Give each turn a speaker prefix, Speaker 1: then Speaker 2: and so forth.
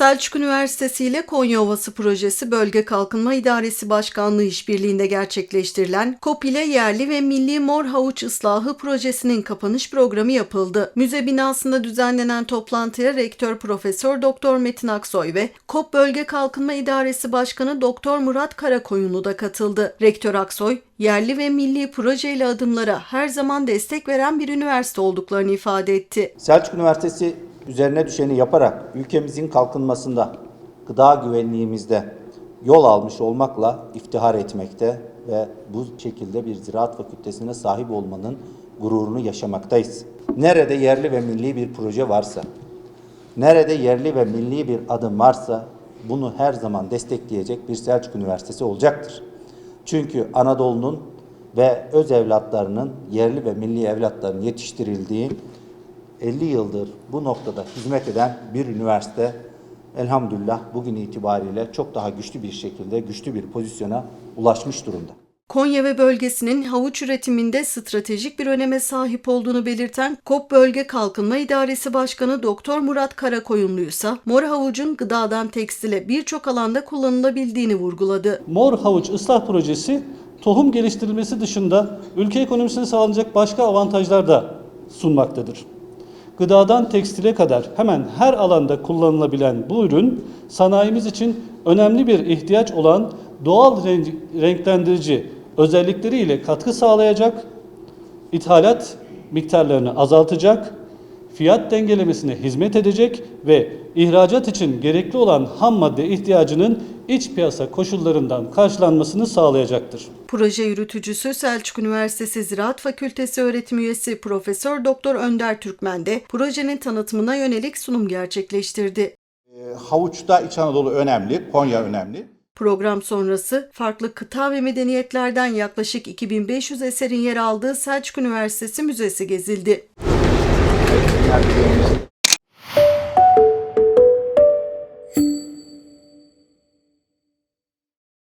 Speaker 1: Selçuk Üniversitesi ile Konya Ovası Projesi Bölge Kalkınma İdaresi Başkanlığı işbirliğinde gerçekleştirilen KOP ile Yerli ve Milli Mor Havuç Islahı Projesi'nin kapanış programı yapıldı. Müze binasında düzenlenen toplantıya Rektör Profesör Doktor Metin Aksoy ve KOP Bölge Kalkınma İdaresi Başkanı Doktor Murat Karakoyunlu da katıldı. Rektör Aksoy, yerli ve milli projeyle adımlara her zaman destek veren bir üniversite olduklarını ifade etti.
Speaker 2: Selçuk Üniversitesi üzerine düşeni yaparak ülkemizin kalkınmasında, gıda güvenliğimizde yol almış olmakla iftihar etmekte ve bu şekilde bir ziraat fakültesine sahip olmanın gururunu yaşamaktayız. Nerede yerli ve milli bir proje varsa, nerede yerli ve milli bir adım varsa bunu her zaman destekleyecek bir Selçuk Üniversitesi olacaktır. Çünkü Anadolu'nun ve öz evlatlarının, yerli ve milli evlatların yetiştirildiği 50 yıldır bu noktada hizmet eden bir üniversite elhamdülillah bugün itibariyle çok daha güçlü bir şekilde güçlü bir pozisyona ulaşmış durumda.
Speaker 1: Konya ve bölgesinin havuç üretiminde stratejik bir öneme sahip olduğunu belirten KOP Bölge Kalkınma İdaresi Başkanı Doktor Murat Karakoyunlu ise mor havucun gıdadan tekstile birçok alanda kullanılabildiğini vurguladı.
Speaker 3: Mor Havuç Islah Projesi tohum geliştirilmesi dışında ülke ekonomisine sağlanacak başka avantajlar da sunmaktadır. Gıdadan tekstile kadar hemen her alanda kullanılabilen bu ürün sanayimiz için önemli bir ihtiyaç olan doğal renk- renklendirici özellikleriyle katkı sağlayacak, ithalat miktarlarını azaltacak, fiyat dengelemesine hizmet edecek ve ihracat için gerekli olan ham madde ihtiyacının iç piyasa koşullarından karşılanmasını sağlayacaktır.
Speaker 1: Proje yürütücüsü Selçuk Üniversitesi Ziraat Fakültesi öğretim üyesi Profesör Doktor Önder Türkmen de projenin tanıtımına yönelik sunum gerçekleştirdi.
Speaker 4: E, Havuçta İç Anadolu önemli, Konya önemli.
Speaker 1: Program sonrası farklı kıta ve medeniyetlerden yaklaşık 2500 eserin yer aldığı Selçuk Üniversitesi Müzesi gezildi.